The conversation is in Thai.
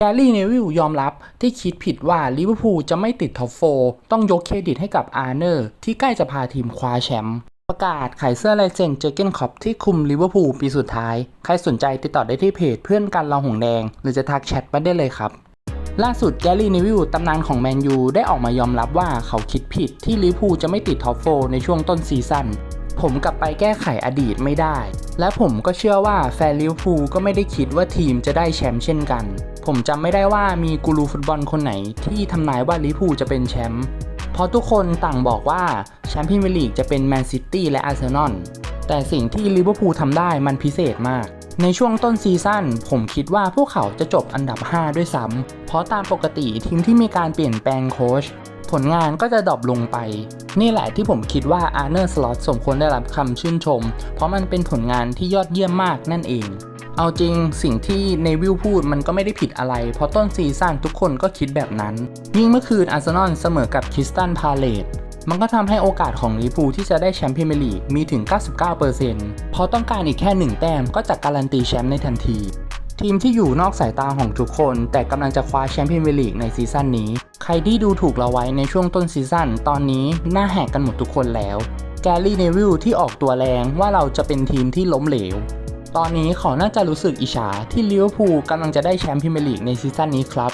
แกรี่เนวิลยอมรับที่คิดผิดว่าลิเวอร์พูลจะไม่ติดท็อปโฟร์ต้องยกเครดิตให้กับอาร์เนอร์ ที่ใกล้จะพาทีมคว้าแชมป์ประกาศขายเสื้อลายเซ็นเจอเกนคอปที่คุมลิเวอร์พูลปีสุดท้าย ใครสนใจติดต่อได้ที่เพจเพื่อนกันเราหงแดง หรือจะทักแชทมาได้เลยครับ ล่าสุดแกรี่เนวิลตำนานของแมนยูได้ออกมายอมรับว่าเขาคิดผิดที่ลิเวอร์พูลจะไม่ติดท็อปโฟร์ในช่วงต้นซีซั่นผมกลับไปแก้ไขอดีตไม่ได้ และผมก็เชื่อว่าแฟนลิเวอร์พูลก็ไม่ได้คิดว่าทีมจะได้แชมป์เช่นกัน ผมจำไม่ได้ว่ามีกูรูฟุตบอลคนไหนที่ทำนายว่าลิพูจะเป็นแชมป์เพราะทุกคนต่างบอกว่าแชมป์พรีเมียร์ลีกจะเป็นแมนซิตี้และอาร์เซนอลแต่สิ่งที่ลิเวอร์พูลทำได้มันพิเศษมาก ในช่วงต้นซีซั่นผมคิดว่าพวกเขาจะจบอันดับ 5 ด้วยซ้ำเพราะตามปกติทีมที่มีการเปลี่ยนแปลงโค้ชผลงานก็จะดรอปลงไป นี่แหละที่ผมคิดว่าอาร์เนอร์สล็อตสมควรได้รับคำชื่นชม เพราะมันเป็นผลงานที่ยอดเยี่ยมมากนั่นเอง เอาจริงสิ่งที่เนวิลพูดมันก็ไม่ได้ผิดอะไร เพราะต้นซีซั่นทุกคนก็คิดแบบนั้น ยิ่งเมื่อคืนอาร์เซนอลเสมอกับคริสตันพาเลตมันก็ทำให้โอกาสของลิเวอร์พูที่จะได้แชมป์พรีเมียร์ลีกมีถึง 99%เพราะต้องการอีกแค่ 1 แต้มก็จะการันตีแชมป์ในทันที ทีมที่อยู่นอกสายตาของทุกคน แต่กำลังจะคว้าแชมป์พรีเมียร์ลีกในซีซั่นนี้ ใครที่ดูถูกเราไว้ในช่วงต้นซีซั่นตอนนี้หน้าแหกกันหมดทุกคนแล้ว แกรี่เนวิลที่ออกตัวแรงว่าเราจะเป็นทีมที่ล้มเหลว ตอนนี้เขาน่าจะรู้สึกอิจฉาที่ลิเวอร์พูลกำลังจะได้แชมป์พรีเมียร์ลีกในซีซั่นนี้ครับ